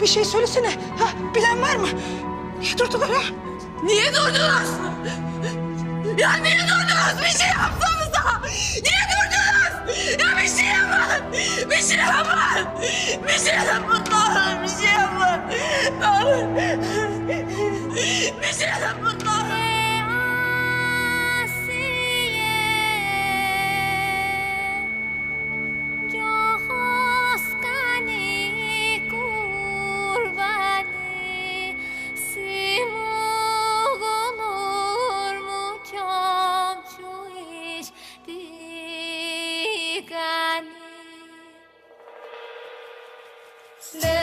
Bir şey söylesene. Ha, bilen var mı? Niye durdular ha? Niye durdunuz? Ya niye durdunuz? Bir şey yapsanıza! Niye durdunuz? Ya bir şey yapın! Bir şey yapın! There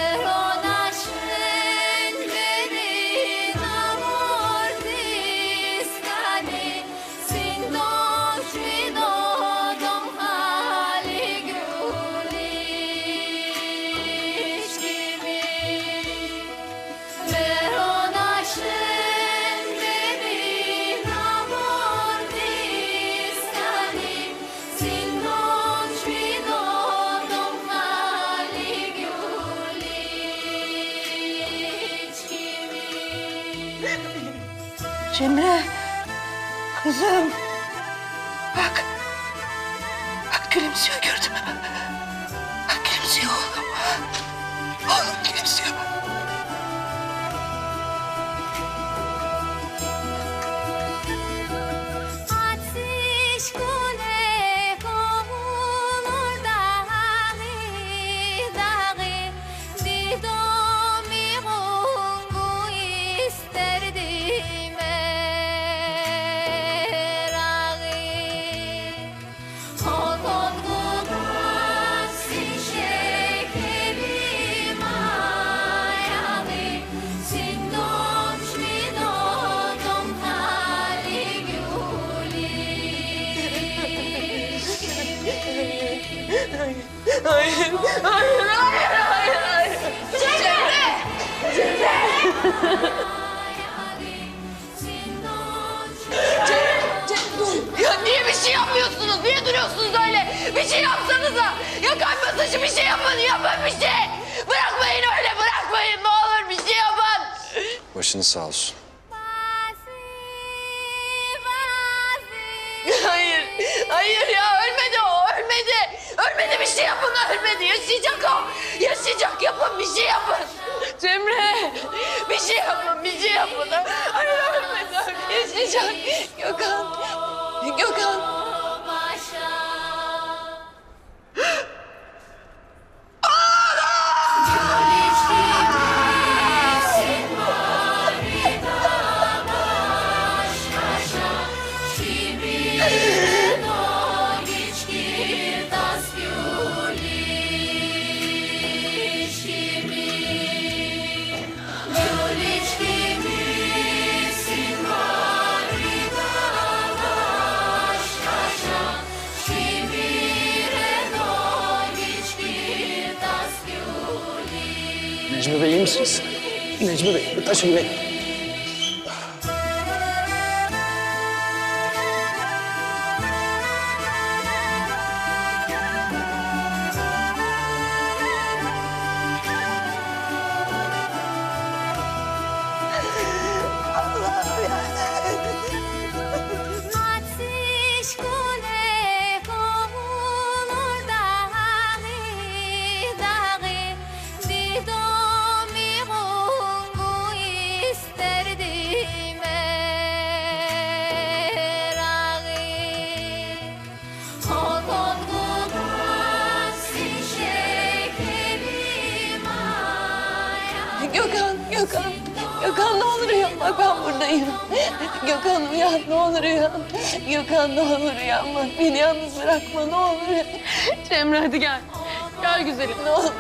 Cemre. Kızım. Bak. Bak gülümsüyor gördün mü? Bak gülümsüyor oğlum. Oğlum şey yapsanıza! Ya kalp masajı bir şey yapın, yapın bir şey! Bırakmayın öyle, bırakmayın ne olur bir şey yapın! Başınız sağ olsun. Hayır, hayır ya ölmedi o, ölmedi. Ölmedi bir şey yapın, ölmedi. Yaşayacak o. Yaşayacak, yapın bir şey yapın. Cemre, bir şey yapın, bir şey yapın. Hayır ölmedi, yaşayacak. Gökhan. Necmi Bey iyi misiniz? Necmi Bey, bir taşın bey. Gökhan ne olur uyan. Bak ben buradayım. Gökhan uyan, ne olur uyan. Gökhan ne olur uyan. Bak beni yalnız bırakma, ne olur. Cemre hadi gel. Gel güzelim, ne olur.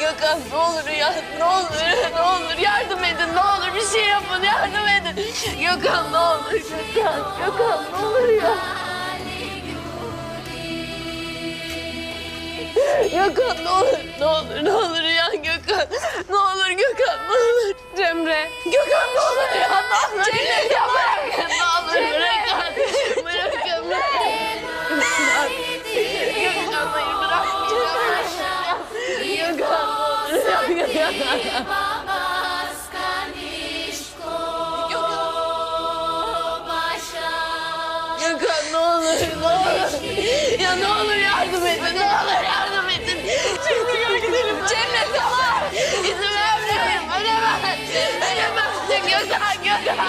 Gökhan ne olur uyan, ne olur, ne olur. Yardım edin, ne olur. Bir şey yapın, yardım edin. Gökhan ne olur, Gökhan. Gökhan ne olur uyan. Gökhan ne olur, ne olur, ne olur Gökhan. Ne olur Gökhan ne olur. Cemre. Gökhan ne olur ya ne olur. Cemre ya bırakın ne olur Cemre. bırakın. Bırakın bırakın. Gökhan hayır bırakmayacağım. Gökhan ne olur. Gökhan. Gökhan ne olur ne olur. Ya ne olur yardım et. Ne olur yardım et. Çıkmıyor gidelim. Cemre tamam. İzin vermiyorum. Ölemez. Ölemezsin Gökhan. Gökhan.